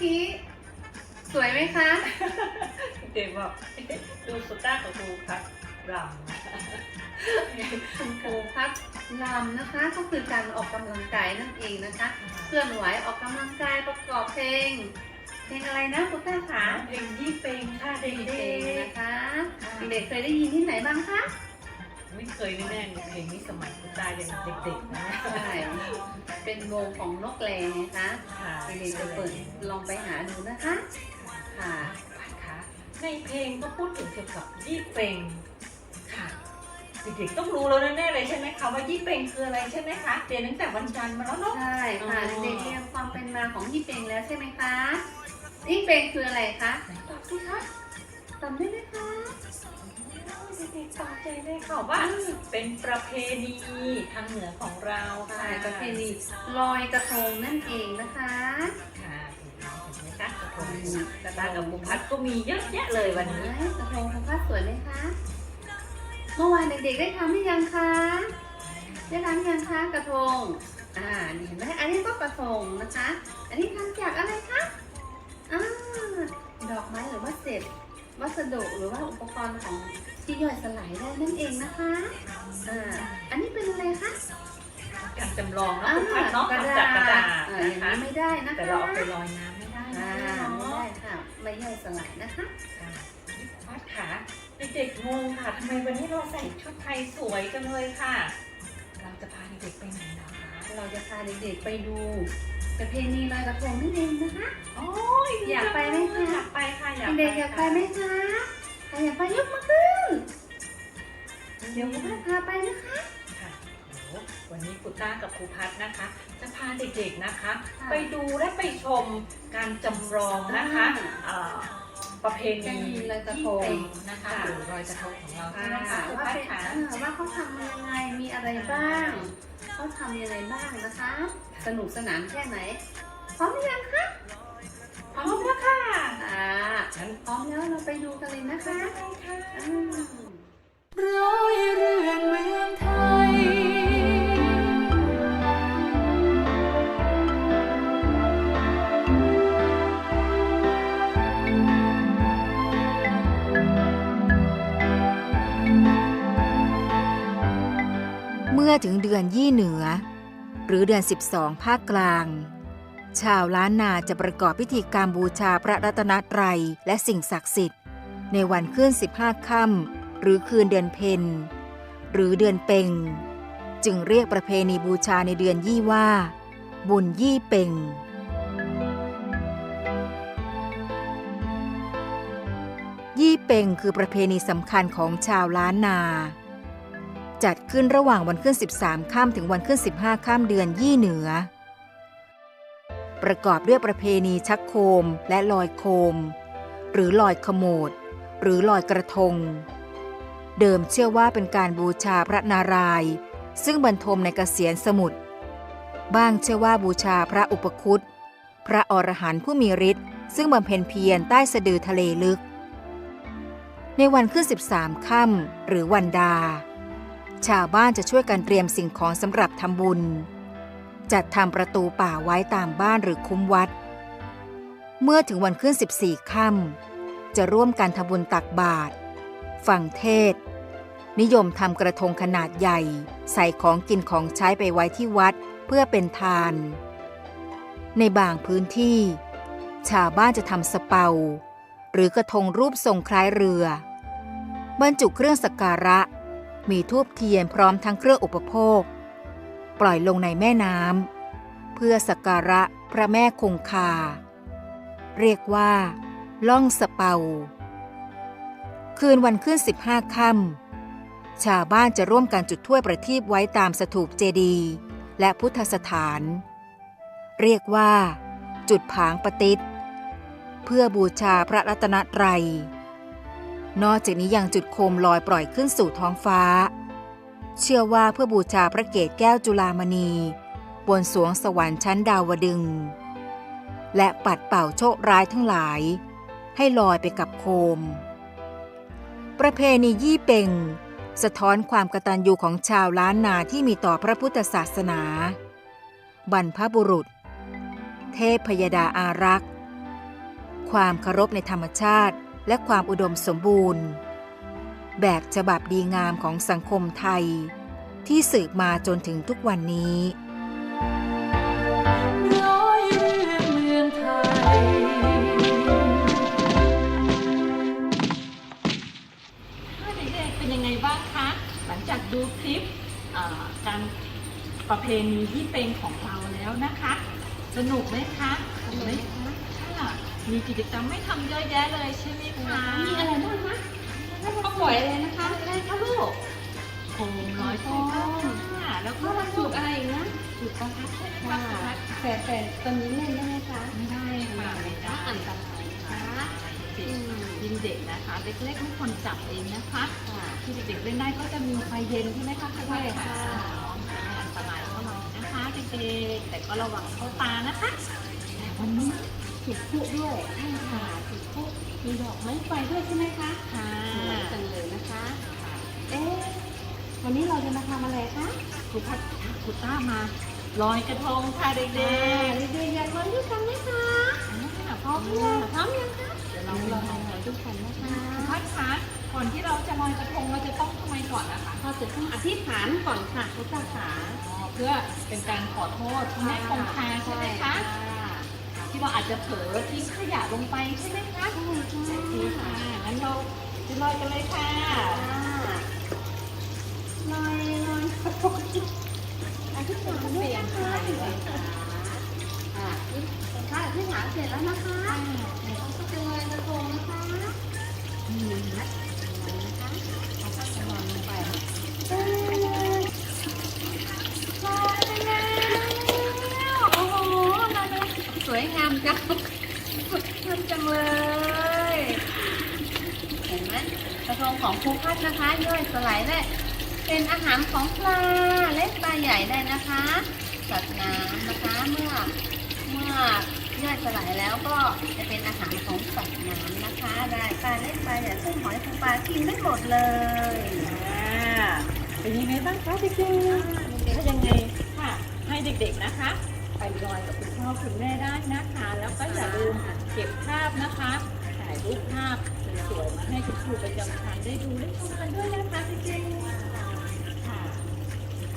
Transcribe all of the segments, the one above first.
คะเมื่อกี้สวยไหมคะๆเด็กบอกดูครูต้ากับครูพัดรำคุณครูพัดลำนะคะ ก็คือการออกกำลังกายนั่นเองนะคะเคลื่อนไหวออกกำลังกายประกอบเพลง เพลงอะไรนะคุณแม่คะเพลงยี่เป็งค่ะเด็เพลงกนะคะๆเด็กๆเคยได้ยินที่ไหนบ้างคะ ไม่เคยแน่ๆเพลงนี้สมัยครูต้ายังเด็กๆนะใช่เป็นวงของนกแรงนะคะค่ะเด็กๆจะเปิดลองไปหาดูนะคะค่ะพัดคะในเพลงก็พูดถึงเกี่ยวกับยี่เป็งค่ะเด็กๆต้องรู้แล้วแน่ๆเลยใช่ไหมคะว่ายี่เป็งคืออะไรใช่ไหมคะเรียนตั้งแต่วันจันทร์มาแล้วเนาะใช่ค่ะอ๋อเด็กๆเรียนความเป็นมาของยี่เป็งแล้วใช่ไหมคะยี่เป็งคืออะไรคะไหนตอบสิคะจำได้ไหมคะ เด็กๆตอบใจเลยค่ะว่า เป็นประเพณีทางเหนือของเราค่ะใช่ประเพณีลอยกระทงนั่นเองนะคะค่ะถูกต้องเห็นไหมคะกระทงกระตากับบุพัดก็มีเยอะแยะเลยวันนี้ไหกระทงของพัดสวยไหมคะเมื่อวานเด็กๆได้ทำหรือยังคะได้ทำหรือยังคะกระทงอ่านี่เห็นไหมอันนี้ก็กระทงนะคะ อันนี้ทำจากอะไรคะอ่าดอกไม้หรือว่าเศษวัสดุหรือว่าอุปกรณ์ของ ที่ย่อยสลายได้นั่นเองนะคะอ่าอันนี้เป็นอะไรคะการจำลองเนาะบุพัดเนาะกระทำจากกระดาดาษษอ่าอนะย่างคะนี้ไม่ได้นะคะแต่เราเอาไปลอยน้ำไม่ได้อ่านะไม่เนาะได้ค่ะไม่ย่อยสลายนะคะค่ะวัดขาเด็กๆงงค่ะทำไมวันนี้เราใส่ชุดไทยสวยจังเลยค่ะ เราจะพาเด็กๆไปไหนนะคะเราจะพาเด็กๆไปดูประเพณีลอยกระทงนั่นเองนะคะโอ้ยอยากไปไหมคะอยากไปค่ะอยากเด็กๆอยากไปไหมคะใครอยากไปยกมือขึ้น เดี๋ยวคุณแม่พาไปนะคะค่ะโอ้วันนี้ครูต้ากับครูพัดนะคะ จะพาเด็กๆนะคะค่ะไปดูและไปชมการจำลองนะคะอ่าเอ่อประเพณีการลอยกระทงยี่เป็งนะคะค่ะหรือลอยกระทงของเราใช่ค่ะไหมคะครูว่าพัดเป็นค่ะ เออว่าเขาทำยังไงมีอะไรบ้างเขาทำยังไงบ้างนะคะ สนุกสนานแค่ไหนพร้อมหรือยังคะพร้อมแล้วค่ะอ่างั้น พร้อมแล้วเราไปดูกันเลยนะคะไปค่ะอืม ร้อยเรื่องเมืองไทย เมื่อถึงเดือนยี่เหนือ หรือเดือน 12 ภาคกลาง ชาวล้านนาจะประกอบพิธีกรรมบูชาพระรัตนตรัยและสิ่งศักดิ์สิทธิ์ ในวันขึ้น 15 ค่ำ หรือคืนเดือนเพ็ญหรือเดือนเป่ง จึงเรียกประเพณีบูชาในเดือนยี่ว่า บุญยี่เป่ง ยี่เป่งคือประเพณีสำคัญของชาวล้านนา จัดขึ้นระหว่างวันขึ้น 13ค่ำถึงวันขึ้น 15ค่ำเดือนยี่เหนือ ประกอบด้วยประเพณีชักโคมและลอยโคม หรือลอยขโมดหรือลอยกระทง เดิมเชื่อว่าเป็นการบูชาพระนารายณ์ซึ่งบรรทมในกเกษียณสมุทรบ้างเชื่อว่าบูชาพระอุปคุตพระอรหันต์ผู้มีฤทธิ์ซึ่งบำเพ็ญเพียรใต้สะดือทะเลลึก ในวันขึ้น 13 ค่ำหรือวันดา ชาวบ้านจะช่วยกันเตรียมสิ่งของสำหรับทำบุญ จัดทำประตูป่าไว้ตามบ้านหรือคุ้มวัด เมื่อถึงวันขึ้น 14 ค่ำจะร่วมกันทำบุญตักบาตร ฟังเทศน์นิยมทำกระทงขนาดใหญ่ ใส่ของกินของใช้ไปไว้ที่วัดเพื่อเป็นทาน ในบางพื้นที่ ชาวบ้านจะทำสเปา หรือกระทงรูปทรงคล้ายเรือบรรจุเครื่องสักการะ มีทูบเทียนพร้อมทั้งเครื่องอุปโภค ปล่อยลงในแม่น้ำเพื่อสักการะพระแม่คงคา เรียกว่า ล่องสเปา คืนวันขึ้น 15ค่ำชาวบ้านจะร่วมกันจุดถ้วยประทีปไว้ตามสถูปเจดีย์และพุทธสถาน เรียกว่า จุดผางปฏิษเพื่อบูชาพระรัตนตรัย นอกจากนี้ยังจุดโคมลอยปล่อยขึ้นสู่ท้องฟ้า เชื่อว่าเพื่อบูชาพระเกศแก้วจุลามณี บนสวงสวรรค์ชั้นดาวดึง และปัดเป่าโชคร้ายทั้งหลาย ให้ลอยไปกับโคม ประเพณียี่เป่ง สะท้อนความกตัญญูของชาวล้านนาที่มีต่อพระพุทธศาสนา บรรพบุรุษ เทพพยดาอารักษ์ ความเคารพในธรรมชาติและความอุดมสมบูรณ์ แบบฉบับดีงามของสังคมไทย ที่สืบมาจนถึงทุกวันนี้ จากดูคลิปเอ่อการประเพณียี่เป็งของเราแล้วนะคะ สนุกไหมคะสนุกไหมคะค่ะมีกิจกรรมไม่ทำเยอะแยะเลยใช่ไหมคะ มีอะไรบ้างคะแล้วก็ปล่อยอะไรนะคะอะไรคะลูกโคมร้อยโคมค่ะแล้วก็แล้วเราฝึกอะไรอีกนะจุดประทัดใช่ไหมค่ะคะประทัดค่ะแต่แต่ตอนนี้เล่นได้ไหมคะ ไม่ได้ค่ะไม่ได้อันตรายค่ะเด็กยิ่งเด็กนะคะ เล็กๆไม่ควรจับเองนะคะค่ะที่เด็กๆเล่นได้ก็จะมีไฟเย็นใช่ไหมคะใช่ค่ะไม่อันตรายเท่าไหร่นะคะเด็กๆแต่ก็ระวังเข้าตานะคะแต่วันนี้จุดพลุด้วยใช่ค่ะจุดพลุมีดอกไม้ไฟด้วยใช่ไหมคะค่ะสวยจังเลยนะคะเอ๊ะวันนี้เราจะมาทำอะไรคะครูพัดครูต้ามาลอยกระทงค่ะเด็เด็กกๆเด็กๆอยากลอยด้วยกันไหมคะๆพร้อมหรือยังพร้อมยังคะเดี๋ยวเราเราลลออยยลอยด้วยกันนะคะครูพัดคะก่อนที่เราจะลอยกระทงเราจะต้องทำไมก่อนนะคะเราจะต้องอธิษฐานก่อนค่ะพุทธาขาอ๋อเพื่อเป็นการขอโทษพระแม่คงคาใช่ไหมคะที่เราอาจจะเผลอทิ้งขยะลงไปใช่ไหมคะใช่โอใช่เคค่ะค่ะงั้นเราจะลอยกันเลยค่ะลอยลอยกระทงอธิษฐานด้วยนะคะอะ ค่ะอธิษฐานเสร็จแล้วนะคะเราก็จะลอยกระทงนะคะนี่นะลอยนะคะเราก็จะลอยลงไปเลยไปแล้วโอ้โหเราดูสวยงามจังสวยงามจังเลยเห็นไหมกระทงของครูพัดนะคะย่อยสลายได้เป็นอาหารของปลาเล็กปลาใหญ่ได้นะคะสัตว์น้ำนะคะเมื่อเมื่อ ย่อยสลายแล้วก็จะเป็นอาหารของสัตว์น้ำนะคะได้ปลาเล็กปลาใหญ่เส้นหอยปูปลากินได้หมดเลยอ่าเป็นยังไงบ้างคะเด็กๆถ้ายังไงค่ะให้เด็กๆนะคะ ไปลอยกับคุณพ่อคุณแม่ได้นะคะ แล้วก็อย่าลืมเก็บภาพนะคะถ่ายรูปภาพสวยๆมาให้คุณครูประจำชั้นได้ดูได้ชมกันด้วยนะคะเด็กๆค่ะ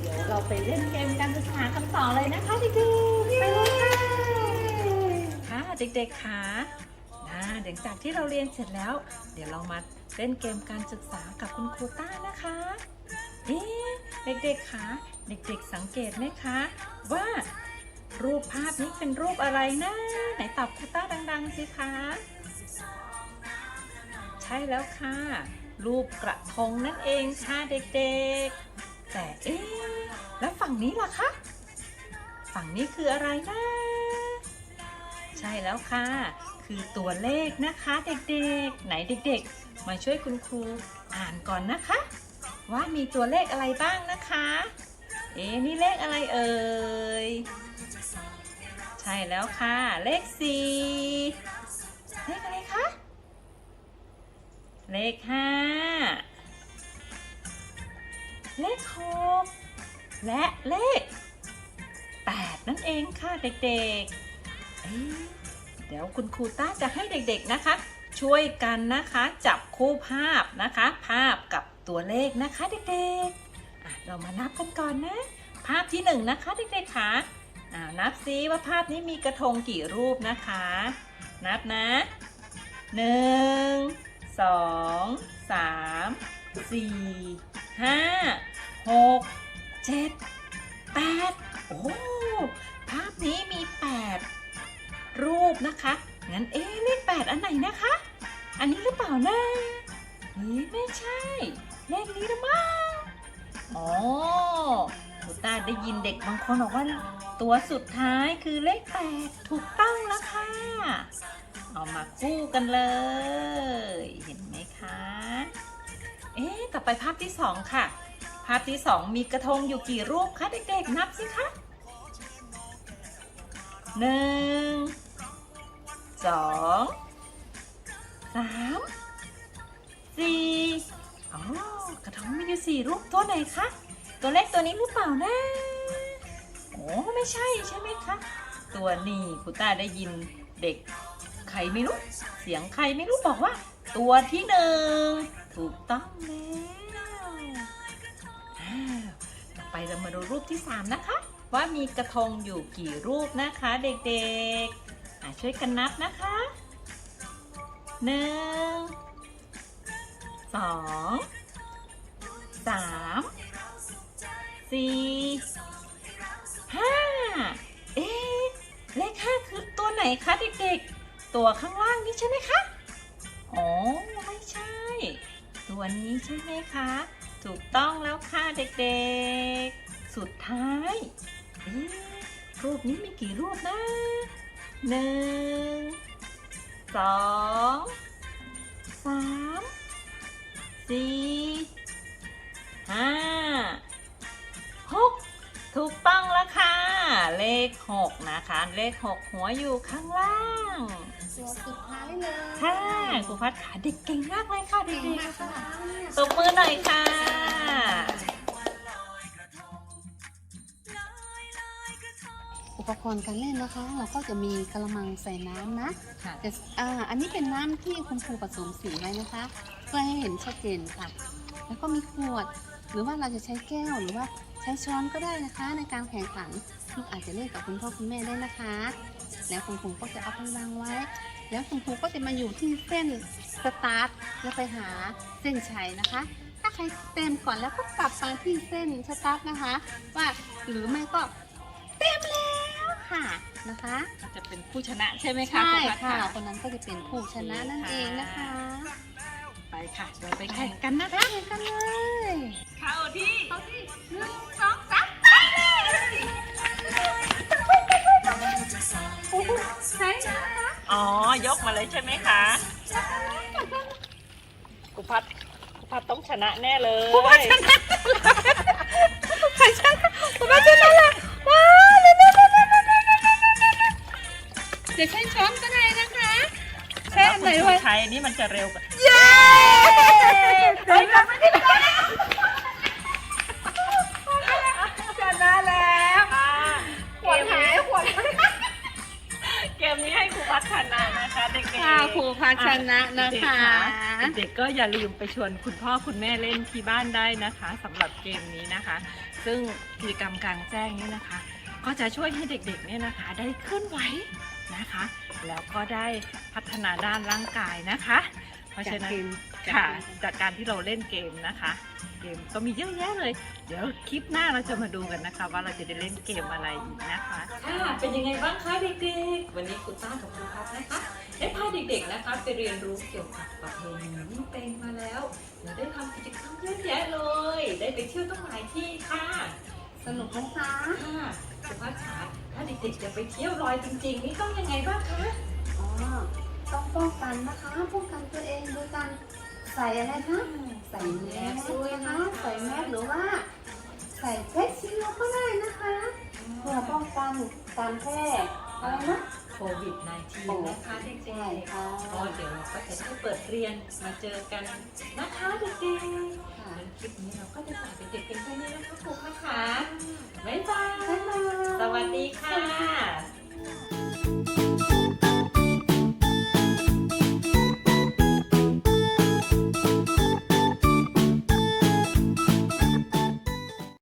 เดี๋ยวเราไปเล่นเกมการศึกษากันต่อเลยนะคะเด็กๆไปเลยค่ะ เด็กๆค่ะนะหลังจากที่เราเรียนเสร็จแล้ว เดี๋ยวเรามาเล่นเกมการศึกษากับคุณครูต้านะคะเอ๊เด็กๆคะเด็กๆสังเกตไหมคะว่ารูปภาพนี้เป็นรูปอะไรนะ ไหนตอบครูต้าดังๆสิคะใช่แล้วค่ะ รูปกระทงนั่นเองค่ะเด็กๆ แต่เอ๊ะแล้วฝั่งนี้ล่ะคะ ฝั่งนี้คืออะไรนะ ช่แล้วค่ะ คือตัวเลขนะคะเด็กๆ ไหนเด็กๆ มาช่วยคุณครูอ่านก่อนนะคะ ว่ามีตัวเลขอะไรบ้างนะคะ เอ๊นี่เลขอะไรเอ่ย ใช่แล้วค่ะ เลขสี่เลขอะไรคะ เลขห้าเลขหกและเลขแปดนั่นเองค่ะเด็กๆ ดี๋ยวคุณครูต้าจะให้เด็กๆนะคะ ช่วยกันนะคะจับคู่ภาพนะคะ ภาพกับตัวเลขนะคะเด็กๆ เรามานับกันก่อนนะ ภาพที่หนึ่งนะคะเด็กๆค่ะอ่านับซิว่าภาพนี้มีกระทงกี่รูปนะคะ นับนะหนึ่งสองสามสี่ห้าหกเจ็ดแปดโอ้ นะคะ งั้นเอ๊เลขแปดอันไหนนะคะ อันนี้หรือเปล่านะเอ๊ไม่ใช่ เลขนี้หรือมั้งอ๋อคุณตาได้ยินเด็กบางคนบอกว่า ตัวสุดท้ายคือเลขแปดถูกต้องแล้วค่ะ เอามาคู่กันเลย เห็นไหมคะ เอ๊ะต่อไปภาพที่สองค่ะ ภาพที่สองมีกระทงอยู่กี่รูปคะเด็กๆนับสิคะหนึ่ง สองสามสี่อ๋อกระทงมีอยู่สี่รูปตัวไหนคะ ตัวเล็กตัวนี้หรือเปล่านะโอ้ไม่ใช่ใช่ไหมคะ ตัวนี้คุณตาได้ยินเด็กใครไม่รู้ เสียงใครไม่รู้บอกว่า ตัวที่หนึ่งถูกต้องแล้วต่อไปเรามาดูรูปที่สามนะคะ ว่ามีกระทงอยู่กี่รูปนะคะ เด็กๆ ช่วยกันนับนะคะหนึ่งสองสามสี่ห้าเอ๊ะเลขห้าคือตัวไหนคะเด็กๆ ตัวข้างล่างนี้ใช่ไหมคะอ๋อไม่ใช่ ตัวนี้ใช่ไหมคะ ถูกต้องแล้วค่ะเด็กๆ สุดท้ายรูปนี้มีกี่รูปนะ หนึ่งสองสามสี่ห้าหกถูกต้องแล้วค่ะ เลขหกนะคะ เลขหกหัวอยู่ข้างล่างตัวสุดท้ายเลยค่ะครูพัดขาเด็กเก่งมากเลยค่ะเด็เก่งกมากๆค่ะค่ะตบมือหน่อยค่ะ ปกรณ์การเล่นนะคะ เราก็จะมีกระมังใส่น้ำนะค่ะ แต่อ่าอันนี้เป็นน้ำที่คุณครูผสมสีไว้นะคะ เพื่อให้เห็นชัดเจนค่ะ แล้วก็มีขวด หรือว่าเราจะใช้แก้วหรือว่าใช้ช้อนก็ได้นะคะ ในการแข่งขันลูกอาจจะเล่นกับคุณพ่อคุณแม่ได้นะคะ แล้วคุณครูก็จะเอาไปวางไว้ แล้วคุณครูก็จะมาอยู่ที่เส้นสตาร์ทแล้วไปหาเส้นชัยนะคะ ถ้าใครเต็มก่อนแล้วก็กลับมาที่เส้นสตาร์ทนะคะ ว่าหรือไม่ก็เต็มแล้ว ค่ะนะคะจะเป็นผู้ชนะใช่ไหมคะใช่ครูพัดค่ะ คนนั้นก็จะเป็นผู้ชนะนั่นเองนะคะไปค่ะเราไปแข่งกันนะคะแข่งกันเลยเข้าที่เอาที่หนึ่งสองสามใช่นะคะอ๋อยกมาเลยใช่ไหมคะครูพัดครูพัดต้องชนะแน่เลยครูพัดชนะใครชนะคุณแม่ชนะเลยว้า เดี๋ยวใช้ช้อนก็ได้นะคะใช้อันไหนคุณไว้ใช้อันนี้มันจะเร็วกว่าเย้เฮ้ยเราไม่ได้ชนะชนะแล้วขวดหายขวดเกมนี้ให้ครูพัดชนะนะคะเด็กๆค่ะครูพัชนะนะคะเด็กๆก็อย่าลืมไปชวนคุณพ่อคุณแม่เล่นที่บ้านได้นะคะสำหรับเกมนี้นะคะ ซึ่งกิจกรรมกลางแจ้งนี้นะคะ ก็จะช่วยให้เด็กๆเนี่ยนะคะ ได้เคลื่อนไหว นะคะ แล้วก็ได้พัฒนาด้านร่างกายนะคะ เพราะฉะนั้นค่ะ จากการที่เราเล่นเกมนะคะ เกมก็มีเยอะแยะเลย เดี๋ยวคลิปหน้าเราจะมาดูกันนะคะ ว่าเราจะได้เล่นเกมอะไรอีกนะคะค่ะเป็นยังไงบ้างคะเด็กๆ วันนี้คุณต้ากับคุณพับนะคะได้พาเด็กๆนะคะไปเรียนรู้เกี่ยวกับประเพณีนี่เป็นมาแล้วและได้ทำกิจกรรมเยอะแยะเลย ได้ไปเที่ยวตั้งหลายที่ค่ะ สนุกไหมคะค่ะคุณพับขา ถ้าเด็กๆจะไปเที่ยวลอยจริงๆ นี่ต้องยังไงบ้างคะอ๋อต้องป้องกันนะคะป้องกันตัวเองโดยการใส่อะไรคะใส่แมสด้วยนะใส่แมสหรือว่า ใส่เฟสชิลก็ได้นะคะเพื่อป้องกันการแพร่อะไรนะ โควิด -19 นะคะเด็กใช่ๆค่ะก็เดี๋ยวเราก็จะได้เปิดเรียนมาเจอกันนะคะเด็กๆค่ะงั้นคลิปนี้เราก็จะฝากเด็กๆเป็นแค่นี้นะคะครูนะคะบ๊ายบายบ๊ายบายสวัสดีค่ะสวัสดี